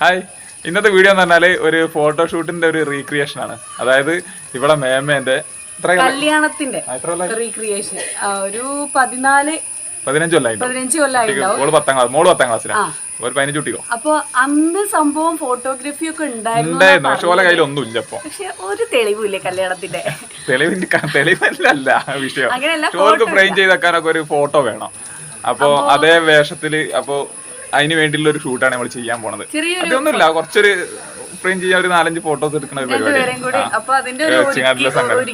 Hi. ഇന്നത്തെ video എന്ന് പറഞ്ഞാൽ ഒരു ഫോട്ടോഷൂട്ടിന്റെ ഒരു റീക്രിയേഷൻ ആണ്. അതായത് ഇവിടെ മേമേന്റെ കല്യാണത്തിന്റെ കൊല്ലായി? റീക്രിയേഷൻ ഒരു പതിനാല് പതിനഞ്ച് കൊല്ലായിട്ട് പതിനഞ്ച് കൊല്ലമായിട്ടുണ്ടാവും മോൾ പത്താം ക്ലാസ് മോൾ പത്താം ക്ലാസ്സിലാണ് ഒരു പതിനഞ്ച് കുട്ടിക്കോ? അപ്പൊ അന്ന് സംഭവം ഫോട്ടോഗ്രാഫി ഒക്കെ ഉണ്ടായിരുന്നു പക്ഷെ ഓലെ കയ്യിൽ ഒന്നും ഇല്ല പക്ഷെ ഒരു തെളിവില്ലേ കല്യാണത്തിന്റെ. തെളിവിന്റെ തെളിവല്ല വിഷയം. ഫ്രെയിം ചെയ്ത് വെക്കാനൊക്കെ ഒരു ഫോട്ടോ വേണം. അപ്പോ അതേ വേഷത്തിൽ അപ്പോ അതിന് വേണ്ടിയുള്ള ഒരു ഷൂട്ടാണ് നമ്മൾ ചെയ്യാൻ പോണത്. അതൊന്നുമില്ല കുറച്ചൊരു ഫ്രെയിം ചെയ്യാൻ ഒരു നാലഞ്ച് ഫോട്ടോസ് എടുക്കുന്ന ഒരു പരിപാടി. കൂടി അപ്പൊ അതിന്റെ ഒരു ഷൂട്ടാണ്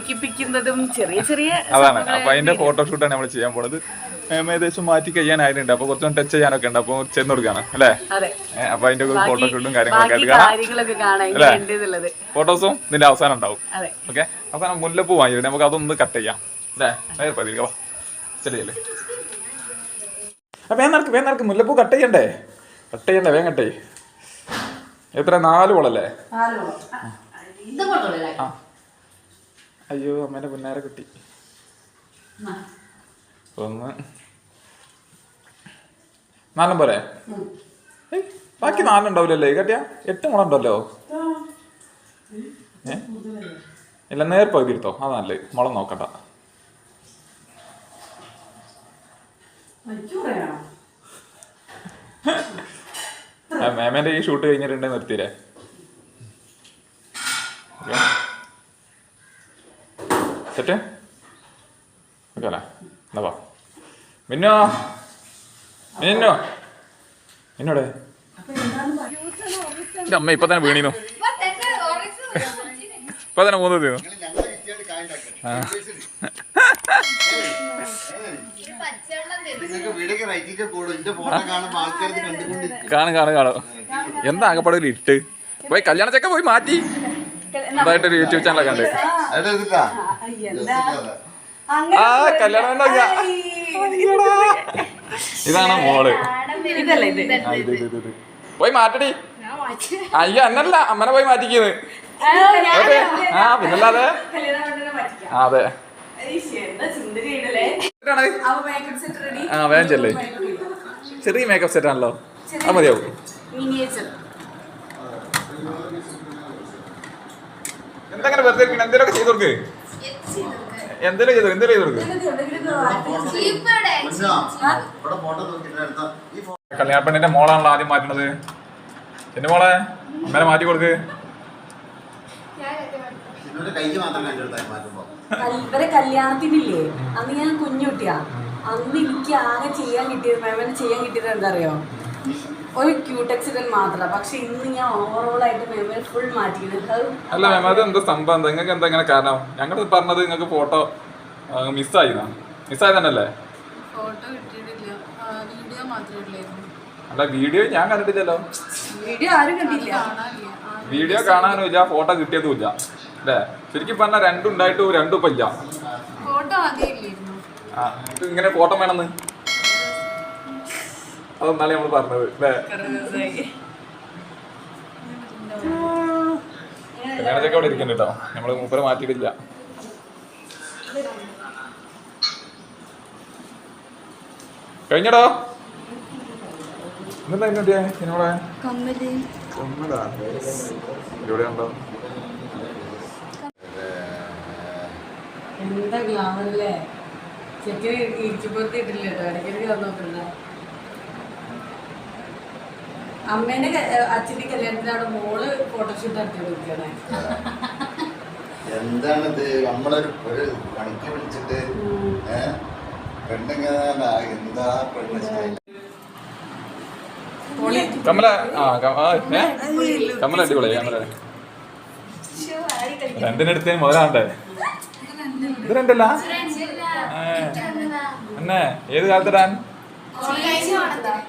അതാണ്. അപ്പൊ അതിന്റെ ഫോട്ടോഷൂട്ടാണ് നമ്മൾ ചെയ്യാൻ പോണത്. ഏകദേശം മാറ്റി കഴിയാനായിട്ടുണ്ട്. അപ്പൊ കുറച്ചും ടച്ച് ചെയ്യാനൊക്കെ ഉണ്ട്. അപ്പൊ ചെന്ന് കൊടുക്കാണ് അല്ലേ? അപ്പൊ അതിന്റെ ഫോട്ടോഷൂട്ടും കാര്യങ്ങളൊക്കെ ആയിട്ട് കാണാം ഫോട്ടോസും ഇതിന്റെ അവസാനം ഉണ്ടാവും. ഓക്കെ അവസാനം മുല്ലപ്പൂ വാങ്ങിയിട്ട് നമുക്ക് അതൊന്ന് കട്ട് ചെയ്യാം. അല്ലേ? നേരെ പതിരിക്കോ ശരിയല്ലേ വേഗം നടക്ക് മുല്ലപ്പൂ കട്ട് ചെയ്യണ്ടേ? കട്ട് ചെയ്യണ്ടേ വേഗം കട്ട് ചെയ്യ്. എത്ര? നാല് വളല്ലേ ആ അയ്യോ അമ്മേന്റെ പുന്നാര കിട്ടി. ഒന്ന്. നാലും പോരെ? ബാക്കി നാലുണ്ടാവില്ലല്ലേ കട്ടിയാ? എട്ട് മുള ഉണ്ടല്ലോ. ഏ? ഇല്ല നേർ പകുതി എടുത്തോ. അതാ നല്ലത്. മുള നോക്കണ്ട. മേമേന്റെ ഈ ഷൂട്ട് കഴിഞ്ഞിട്ടുണ്ടെ നിർത്തിയില്ലേ? സെറ്റ്? ഓക്കെ അല്ലേ എന്നാ വാ. മിന്നോ? മിന്നോ? മിന്നോടെ എന്റെ അമ്മ ഇപ്പൊ തന്നെ വീണിന്നു ഇപ്പൊ തന്നെ മൂന്ന് തീർന്നു. നിങ്ങൾക്ക് കാണും കാണും കാണും. എന്താ ആകപ്പാടെ ഇട്ട്? പോയി കല്യാണ ചെക്ക പോയി മാറ്റി. എന്തായിട്ടൊരു യൂട്യൂബ് ചാനലൊക്കെ ഉണ്ട്. ആ കല്യാണം ഇതാണ് മോൾ. പോയി മാറ്റടി. അയ്യോ എന്നല്ല അമ്മനെ പോയി മാറ്റിക്കുന്നത് ആ പിന്നല്ലാതെ? ആ അതെ. ആ വേഗം ചെല്ലേ. ചെറിയ മേക്കപ്പ് സെറ്റ് ആണല്ലോ. അത് മതിയാവും. എന്തെങ്കിലും വെറുതെ എന്തേലൊക്കെ ചെയ്ത് കൊടുക്ക്. എന്തേലും ചെയ്തു എന്തേലും ചെയ്തു കൊടുക്ക്. കല്യാണ പെണ്ണിന്റെ മോളാണല്ലോ ആദ്യം മാറ്റണത്. എന്റെ മോളെ അമ്മേനെ മാറ്റി കൊടുക്ക്. കൈക്ക് മാത്രം കണ്ടെടുത്താൽ മാറ്റുമ്പോ. ഇവരെ കല്യാണത്തിനില്ലേ? അന്ന് ഞാൻ കുഞ്ഞുട്ടിയാ. അന്ന് എനിക്ക് ആകെ ചെയ്യാൻ കിട്ടിയത് മേമന് ചെയ്യാൻ കിട്ടിയത് എന്താ അറിയോ ഒരു ക്യൂട്ട് ആക്സിഡന്റ് മാത്രം. പക്ഷെ ഇന്ന് ഞാൻ ഓവറോൾ ആയിട്ട് മേമന് ഫുൾ മാറ്റിയത് അല്ല മാം സംഭവം? നിങ്ങൾക്ക് എന്താ ഇങ്ങനെ കാരണം? ഞങ്ങൾ പറഞ്ഞത് നിങ്ങൾക്ക് ഫോട്ടോ മിസ്സായി മിസ്സായി തന്നെയല്ലേ? ഫോട്ടോ കിട്ടിയിട്ടില്ല. വീഡിയോ മാത്രമേ അല്ല വീഡിയോ ഞാൻ കണ്ടിട്ടില്ലല്ലോ. വീഡിയോ ആരും കണ്ടില്ല. വീഡിയോ കാണാനും ഇല്ല ഫോട്ടോ കിട്ടിയതും ഇല്ല അല്ലേ? ശരിക്കും പറഞ്ഞാൽ രണ്ടും ഉണ്ടായിട്ടും രണ്ടും ഇപ്പം ഇല്ല ആ ഇത് ഇങ്ങനെ ഫോട്ടോ വേണമെന്ന് അതൊന്നാലേ നമ്മൾ പറഞ്ഞത് അല്ലേ കല്യാണച്ചൊക്കെ അവിടെ ഇരിക്കണ്ട കേട്ടോ നമ്മൾ മൂപ്പരെ മാറ്റിയിട്ടില്ല. കഴിഞ്ഞടോ? എന്താ ഇങ്ങോട്ടേ എന്നോടെ ഇവിടെ ഉണ്ടോ എന്താ ഗ്ലാമറല്ലേ ചെക്കന് ഇരിക്കുമ്പോഴത്തെ ഇട്ടില്ല കേട്ടോ ഇടയ്ക്കിടയ്ക്ക് വന്ന് നോക്കണ്ട. അമ്മേന്റെ അച്ഛന്റെ കല്യാണത്തിന് അവിടെ മോൾ ഫോട്ടോഷൂട്ട് നടത്തി കൊടുക്കണേ എന്താണിത്? നമ്മളൊരു ഒരു പണിക്ക് വിളിച്ചിട്ട് പെണ്ണിങ്ങനെ എന്താ പെണ്ണ്? കമല ആ? കമല അടിപൊളി കമല. രണ്ടിനടുത്ത് മുതലാണ്ടേ ഇത് രണ്ടല്ല എന്നെ ഏത് കാലത്തിടാൻ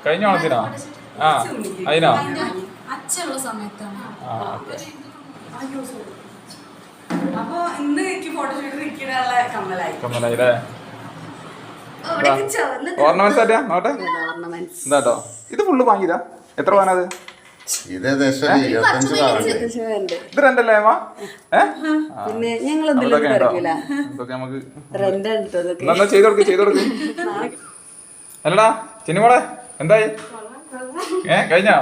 കഴിഞ്ഞ ഓണത്തിനോ ആ അതിനോ? അച്ഛനുള്ള സമയത്താണ്. ആ ഓക്കെ. ഇന്ന് എനിക്ക് ഫോട്ടോഷൂട്ട് നിൽക്കാനുള്ള കമ്മലായി. കമലായില്ലേ ഓർണമെന്റ്സ് ആറ്റാ നോട്ടെ എന്താട്ടോ ഇത് ഫുള്ള് വാങ്ങിയതാ? എത്ര പവനത് ഇത് രണ്ടല്ലേ പിന്നെ ഞങ്ങൾ അല്ലടാ ചിന്നിമോളെ എന്തായി? ഏ കഴിഞ്ഞോ?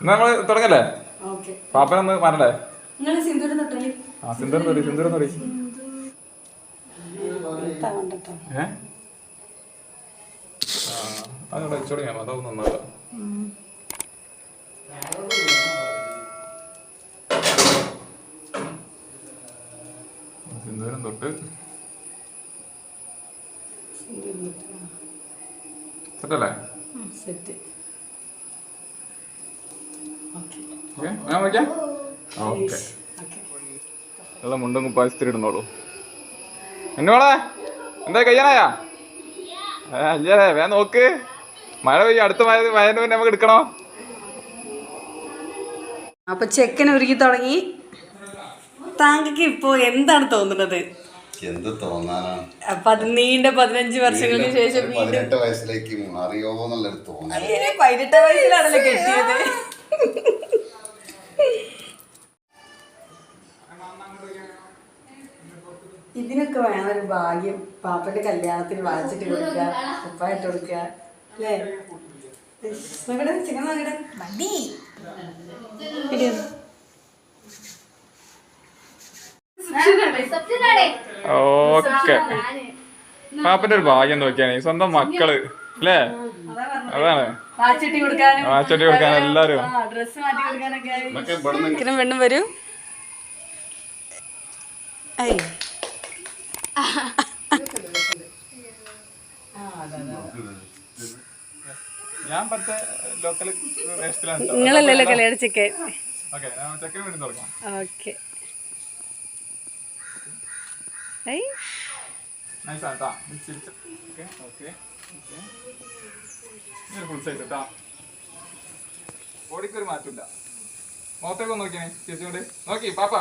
എന്നാ നമ്മൾ തുടങ്ങല്ലേ? ഓക്കെ. പാപ്പനൊന്ന് മാറല്ലേ നിങ്ങൾ സിന്ദൂരം തൊട്ടല്ലേ? ആ സിന്ദൂരം തൊടി സിന്ദൂരം തൊടി. ഏ? ആ അതോടെ വെച്ചോടി ഞാൻ അതൊന്നും നന്നാവില്ല സിന്ദൂരം തൊട്ട്? സെറ്റല്ലേ? സെറ്റ്. ഓക്കെ. ഞാൻ ഉള്ള മുണ്ടും കുപ്പായത്തിൽ ഇടുന്നോളൂ. എന്നോളെ എന്താ കയ്യാനായാ? അല്ലേ വേഗം നോക്ക്. മഴ പെയ്യും അടുത്ത മഴ മഴ പിന്നെ നമുക്ക് എടുക്കണോ? അപ്പൊ ചെക്കൻ ഒരുക്കി തുടങ്ങി. താങ്കൾക്ക് ഇപ്പോ എന്താണ് തോന്നുന്നത്? എന്ത് തോന്നാനാണ് നീണ്ട പതിനഞ്ച് വർഷങ്ങൾക്ക് ശേഷം പതിനെട്ട് വയസ്സിലേക്ക് മാറിയോ എന്നുള്ളൊരു പതിനെട്ടാം വയസ്സിലാണല്ലോ കെട്ടിയത്. ഇതിനൊക്കെ വേണം ഒരു ഭാഗ്യം. പാപ്പന്റെ കല്യാണത്തിന് വാങ്ങിച്ചിട്ട് കൊടുക്കുക ഉപ്പായിട്ട് കൊടുക്കുക. അല്ലേ? നോക്കട്ടെ ചിക്കൻ നോക്കട്ടെ മതി? ഓക്കെ. പാപ്പന്റെ ഒരു ഭാഗ്യം നോക്കിയാണ്. സ്വന്തം മക്കൾ. അല്ലേ? അതാണ്. വാച്ചിട്ടി കൊടുക്കാൻ എല്ലാരും. ചിക്കനും പെണ്ണും വരൂ. ഐ. ഞാൻ പറ്റ ലോക്കൽ നിങ്ങളല്ലല്ലോ കല്യാണം ചിക്കൻ ഓക്കെ മാറ്റമില്ല. മുഖത്തേക്ക് നോക്കിയേ നോക്കി പാപ്പ.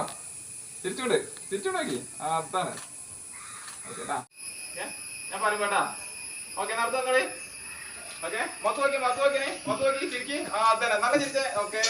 നോക്കി. ആ അതാണ്. ഓക്കെ ഞാൻ പറയും കേട്ടാ ഓക്കെ നടത്താൻ കളി ഓക്കെ മൊത്തം നോക്കി മൊത്തം നോക്കി മൊത്തം നോക്കി ചിരിക്കി ആ അതന്നെ നല്ല ചിരിച്ചേ. ഓക്കെ